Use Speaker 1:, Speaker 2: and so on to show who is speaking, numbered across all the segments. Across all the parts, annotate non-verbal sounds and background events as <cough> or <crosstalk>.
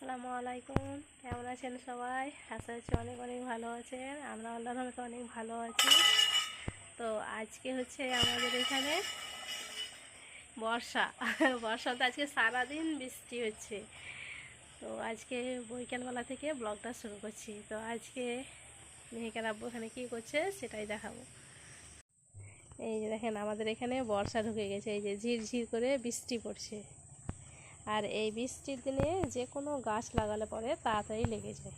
Speaker 1: আসসালামু আলাইকুম। কেমন আছেন সবাই? আশা করছি অনেক অনেক ভালো আছেন। আমরা আল্লাহর রহমতে অনেক ভালো আছি। তো আজকে হচ্ছে আমাদের এখানে বর্ষা। <laughs> বর্ষাতে আজকে সারাদিন বৃষ্টি হচ্ছে। তো আজকে বৈকালবেলা থেকে ব্লগটা শুরু করছি। তো আজকে মেহেকার আব্বু এখানে কী করছে সেটাই দেখাবো। এই যে দেখেন, আমাদের এখানে বর্ষা ঢুকে গেছে। এই যে ঝিরঝির করে বৃষ্টি পড়ছে। আর এই বৃষ্টির দিনে যে কোনো গাছ লাগালে পরে তাড়াতাড়ি লেগে যায়।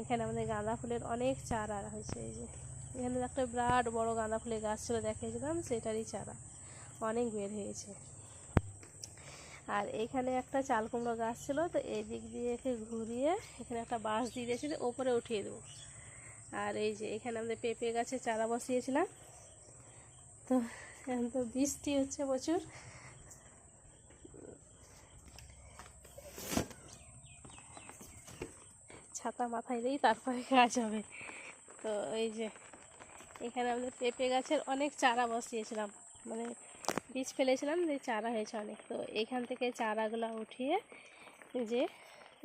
Speaker 1: এখানে আমাদের গাঁদা ফুলের অনেক চারা হয়েছে এই যে। এখানে একটা বিরাট বড় গাঁদা ফুলের গাছ ছিল, দেখিয়েছিলাম, সেটারই চারা। অনেক বের হয়েছে। আর এখানে একটা চাল কুমড়ো গাছ ছিল, তো এই দিক দিয়ে একে ঘুরিয়ে এখানে একটা বাঁশ দিয়ে দিয়েছিল, ওপরে উঠিয়ে দেবো। আর এই যে, এখানে আমাদের পেঁপে গাছের চারা বসিয়েছিলাম। তো, এখন তো বৃষ্টি হচ্ছে প্রচুর। ছাতা মাথায় দিই তারপরে কাজ হবে তো এই যে, এখানে আমাদের পেঁপে গাছের অনেক চারা বসিয়েছিলাম। মানে বীজ ফেলেছিলাম যে চারা হয়েছে অনেক। তো এখান থেকে চারাগুলো উঠিয়ে যে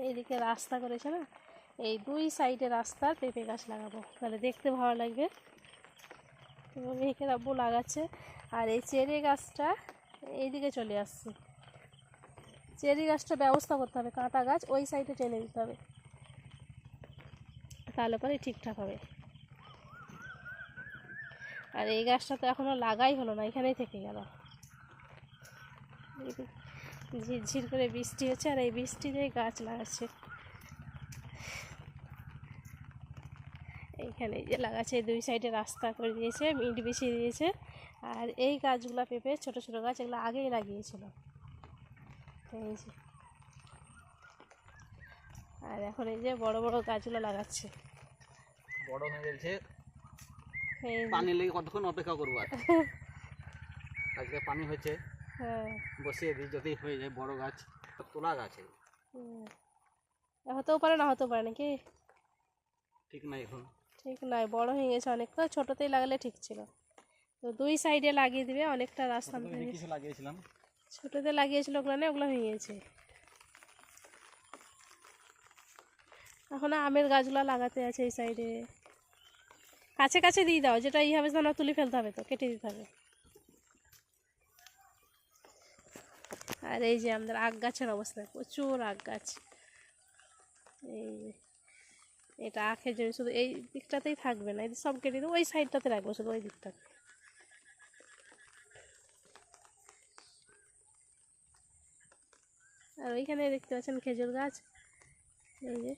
Speaker 1: এইদিকে রাস্তা করেছে না, এই দুই সাইডে রাস্তার পেঁপে গাছ লাগাবো। তাহলে দেখতে ভালো লাগবে। তো মেয়েকে আব্বু লাগাচ্ছে। আর এই চেরি গাছটা এইদিকে চলে আসছে। চেরি গাছটা ব্যবস্থা করতে হবে, কাঁটা গাছ ওই সাইডে টেনে দিতে হবে। তাহলে পরে ঠিকঠাক হবে। আর এই গাছটা তো এখনও লাগাই হলো না, এখানেই থেকে গেল। ঝিরঝির করে বৃষ্টি হচ্ছে আর এই বৃষ্টিতেই গাছ লাগাচ্ছে। এইখানে যে লাগাচ্ছে দুই সাইডে রাস্তা করে দিয়েছে, ইট বেশি দিয়েছে। আর এই গাছগুলো পেঁপে, ছোট ছোট গাছ, এগুলো আগেই লাগিয়েছিল। আর এখন এই যে বড় বড় গাছগুলো লাগাচ্ছে।
Speaker 2: বড় হয়ে গেছে। পানি লেগে কতক্ষণ অপেক্ষা করব আর? <laughs> আজকে পানি হয়েছে।
Speaker 1: হ্যাঁ।
Speaker 2: বসিয়ে দিই যদি হয়ে যায় বড় গাছ। তোলা গাছ।
Speaker 1: হতেও পারে না হতেও পারে নাকি?
Speaker 2: ঠিক নাই এখন।
Speaker 1: ঠিক নয় বড় হয়ে গেছে অনেকটা। ছোটোতেই লাগালে ঠিক ছিল। তো দুই সাইডে লাগিয়ে দিবে অনেকটা রাস্তা
Speaker 2: লাগিয়েছিলাম।
Speaker 1: ছোটোতে লাগিয়েছিল ওগুলো না ওগুলো ভেঙে গেছে। এখন আমের গাছগুলো লাগাতে আছে এই সাইডে কাছে কাছে দিয়ে দাও, যেটা ই হবে না তুলে ফেলতে হবে তো, কেটে দিতে হবে। আর এই যে আমাদের আগ গাছের অবস্থা, প্রচুর আগ গাছ। এই যে, এটা আখের জন্য শুধু এই দিকটাতেই থাকবে না, এই সব কেটে দেবো, ওই সাইডটাতে রাখব, শুধু ওই দিকটাতে। আর ওইখানে দেখতে পাচ্ছেন খেজুর গাছ, এই যে।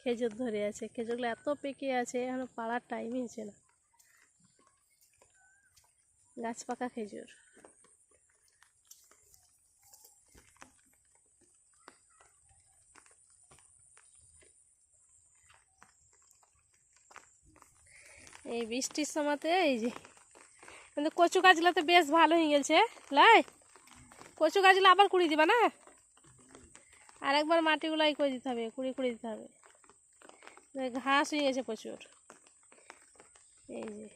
Speaker 1: খেজুর ধরে আছে। খেজুরগুলো এত পেকে আছে, এখনও পাড়ার টাইমই হচ্ছে না। গাছ পাকা খেজুর। এই বৃষ্টির সময়তে এই যে, কিন্তু কচু গাছগুলো তো বেশ ভালো হয়ে গেছে। লাই, কচু গাছগুলো আবার কুড়ি দিবা না? আর একবার মাটিগুলো ই করে দিতে হবে কুড়ি কুড়ি দিতে হবে। ঘাস হয়ে গেছে প্রচুর। এই যে।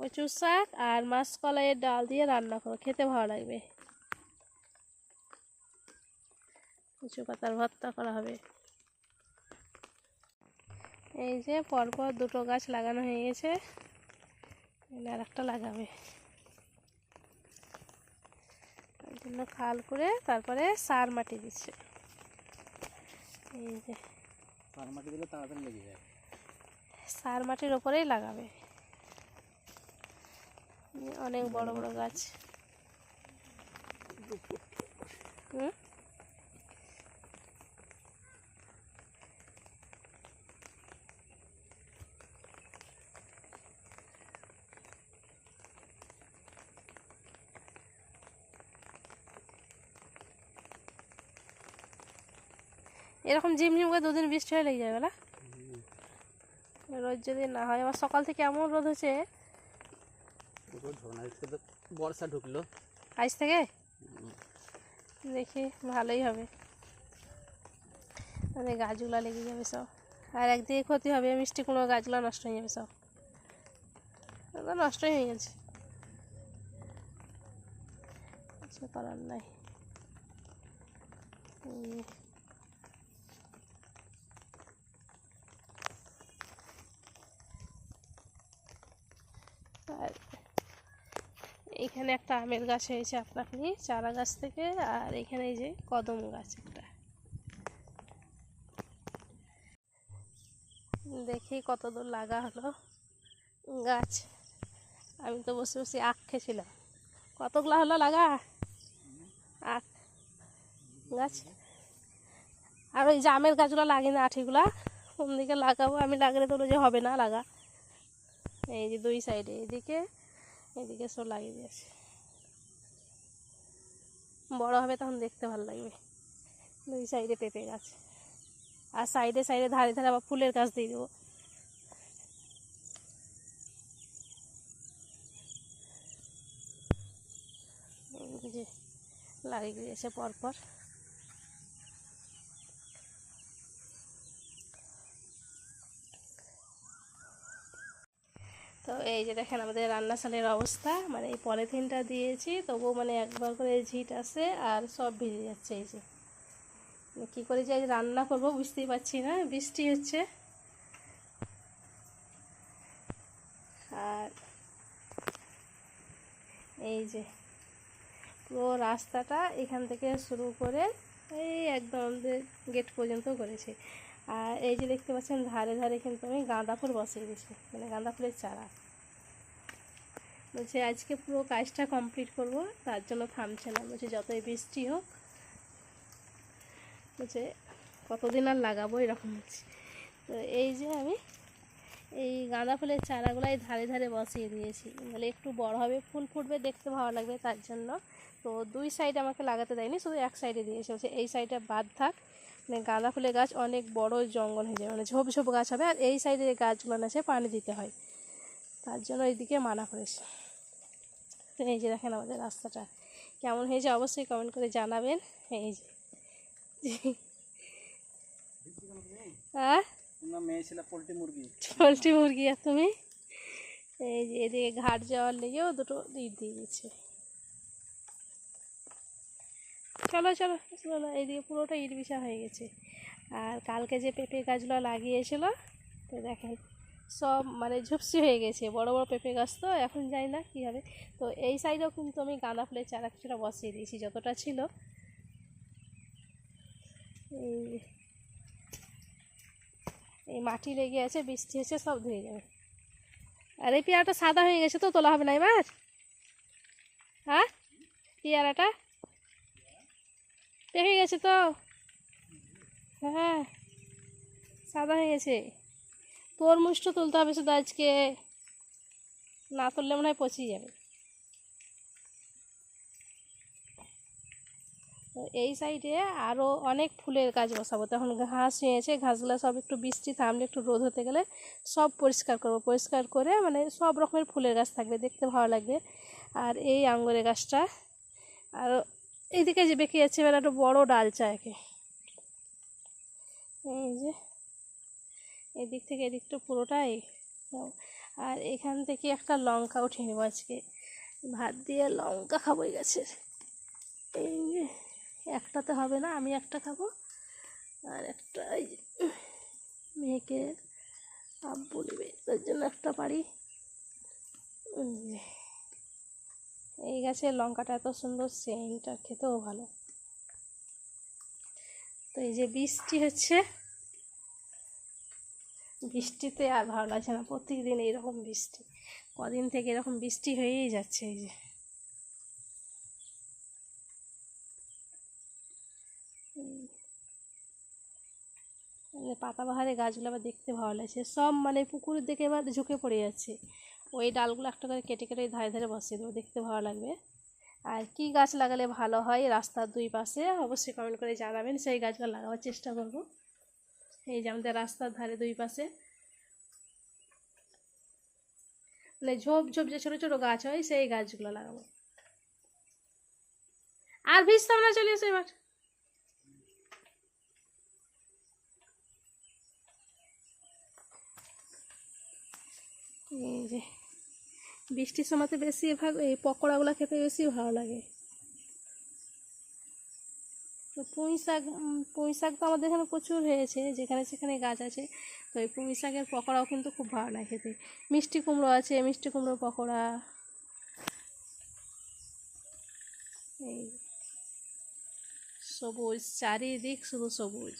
Speaker 1: কচুর শাক আর মাসকলাইয়ের ডাল দিয়ে রান্না করো, খেতে ভালো লাগবে। কচু পাতার ভর্তা করা হবে। এই যে পরপর দুটো গাছ লাগানো হয়ে গেছে। আর একটা লাগাবে। জন্য খাল করে তারপরে সার মাটি দিচ্ছে। এই যে
Speaker 2: সার মাটি দিলে তাড়াতাড়ি লেগে যায়।
Speaker 1: সার মাটির ওপরেই লাগাবে। অনেক বড় বড় গাছ। হুম? এরকম ঝিমঝিম করে দুদিন বৃষ্টি হয়ে লেগে যাবে না? রোদ যদি না হয় আবার সকাল থেকে এমন রোদ হচ্ছে।
Speaker 2: বর্ষা ঢুকলো।
Speaker 1: আজ থেকে? দেখি ভালোই হবে। মানে গাছগুলো লেগে যাবে সব। আর একদিকে ক্ষতি হবে মিষ্টি কুমড়ো গাছগুলো নষ্ট হয়ে যাবে সব। নষ্টই হয়ে গেছে। কিছু করার নাই। আর এখানে একটা আমের গাছ হয়েছে আপনাকে চারা গাছ থেকে, আর এখানে এই যে কদম গাছ একটা। দেখি কত দূর লাগা হলো গাছ। আমি তো বসে বসে আখ খেয়েছিলাম কতগুলা হলো লাগা? আখ, গাছ। আর ওই জামের গাছগুলো লাগে না আঠিগুলা। কোন দিকে লাগাবো আমি লাগালে তো যে হবে না লাগা। এই যে দুই সাইডে, এদিকে এদিকে সব লাগিয়ে দিয়েছে। বড় হবে তখন দেখতে ভালো লাগবে। দুই সাইডে পেঁপে গাছ। আর সাইডে সাইডে ধারে ধারে আবার ফুলের গাছ দিয়ে দেবো। লাগিয়ে দিয়েছে পরপর। তো এই যে দেখেন আমাদের রান্নাশালের অবস্থা মানে এই পলিথিনটা দিয়েছি, তবুও মানে একবার করে ঝিট আছে আর সব ভিজে যাচ্ছে এই যে। মানে কী করে যে রান্না করব বুঝতেই পারছি না, বৃষ্টি হচ্ছে। আর এই যে পুরো রাস্তাটা এখান থেকে শুরু করে এই একদম আমাদের গেট পর্যন্ত করেছে। আর এই যে দেখতে পাচ্ছেন, ধারে ধারে কিন্তু আমি গাঁদা ফুল বসিয়ে দিয়েছি মানে গাঁদা ফুলের চারা। বলছে, আজকে পুরো কাজটা কমপ্লিট করব, তার জন্য থামছে না। বলছে, যতই বৃষ্টি হোক। বলছে, কতদিন আর লাগাবো? এরকম হচ্ছে তো এই যে আমি এই গাঁদা ফুলের চারাগুলো এই ধারে ধারে বসিয়ে দিয়েছি। তাহলে একটু বড় হবে, ফুল ফুটবে, দেখতে ভালো লাগবে তার জন্য। তো দুই সাইডে আমাকে লাগাতে দেয়নি, শুধু এক সাইডে দিয়েছে। বলছে, এই সাইডে বাদ থাক মানে গাঁদা ফুলের গাছ অনেক বড় জঙ্গল হয়ে যাবে মানে ঝোপ ঝোপ গাছ হবে আর এই সাইডে গাছগুলো আছে পানি দিতে হয়। তার জন্য এইদিকে মানা করেছে তো এই যে দেখেন আমাদের রাস্তাটা কেমন হয়েছে অবশ্যই কমেন্ট করে জানাবেন। এই যে। হ্যাঁ?
Speaker 2: পোলট্রি মুরগি।
Speaker 1: পোলট্রি মুরগি আর তুমি? এই যে এদিকে ঘাট যাওয়ার লেগেও দুটো দিক দিয়ে দিচ্ছে। চলো চলো চলো, এইদিকে পুরোটা ইট বিছা হয়ে গেছে। আর কালকে যে পেঁপে গাছগুলো লাগিয়েছিল, তো দেখেন, সব মানে ঝুপসি হয়ে গেছে, বড় বড় পেঁপে গাছ তো, এখন যাই না কী হবে। তো এই সাইডেও কিন্তু আমি গাঁদা ফুলের চারা কিছুটা বসিয়ে দিয়েছি, যতটা ছিল। এই মাটি লেগে আছে, বৃষ্টি হচ্ছে সব ধুয়ে যাবে। আর এই পেয়ারাটা সাদা হয়ে গেছে তো, তোলা হবে না এবার? হ্যাঁ? পেয়ারাটা? পেকে গেছে তো? হ্যাঁ সাদা হয়ে গেছে। তোর মুষ্ট তুলতে হবে শুধু আজকে। না তুললে মনে হয় পচিয়ে যাবে। এই সাইডে আরও অনেক ফুলের গাছ বসাবো। তখন ঘাস হয়েছে ঘাসগুলো সব একটু বৃষ্টি থামলে, একটু রোদ হতে গেলে সব পরিষ্কার করব। পরিষ্কার করে মানে সব রকমের ফুলের গাছ থাকবে, দেখতে ভালো লাগবে। আর এই আঙ্গুরের গাছটা। আর এইদিকে যে বেঁকে যাচ্ছে এবার একটা বড়ো ডাল চায়কে এই যে, এদিক থেকে এদিকটা পুরোটাই। আর এখান থেকে একটা লঙ্কা উঠিয়ে নেব আজকে। ভাত দিয়ে লঙ্কা খাব এই গাছের। এই যে, একটাতে হবে না, আমি একটা খাব। আর একটা মেয়েকে আব্বু নেবে, তার জন্য একটা পারি। এই গাছের লঙ্কাটা এত সুন্দর সেন্টটা, খেতেও ভালো। তো এই যে বৃষ্টি হচ্ছে, বৃষ্টিতে আর ভালো লাগছে না। প্রত্যেকদিন এইরকম বৃষ্টি, কদিন থেকে এরকম বৃষ্টি হয়েই যাচ্ছে এই যে পাতাবাহারে গাছগুলো আবার দেখতে ভালো লাগছে। সব মানে পুকুরের দিকে এবার ঝুঁকে পড়ে যাচ্ছে। ওই ডালগুলো একটা করে কেটে কেটে ধারে ধারে বসিয়ে দেবো, দেখতে ভালো লাগবে। আর কি গাছ লাগালে ভালো হয় রাস্তার দুই পাশে, অবশ্যই কমেন্ট করে জানাবেন, সেই গাছগুলো লাগাবার চেষ্টা করব। এই যে আমাদের রাস্তার ধারে দুই পাশে। মানে ঝোপ ঝোপ যে ছোটো ছোটো গাছ হয়, সেই গাছগুলো লাগাবো। আর ভিজতাম না চলে এসো এবার। এই যে, বৃষ্টির সময়তে বেশি ভাগ, এই পকোড়াগুলো খেতে বেশি ভালো লাগে। তো পুঁই শাক পুঁই শাক তো আমাদের এখানে প্রচুর হয়েছে, যেখানে সেখানে গাছ আছে। তো এই পুঁই শাকের পকোড়াও কিন্তু খুব ভালো লাগে খেতে। মিষ্টি কুমড়ো আছে, মিষ্টি কুমড়ো পকোড়া। এই সবুজ, চারিদিক শুধু সবুজ।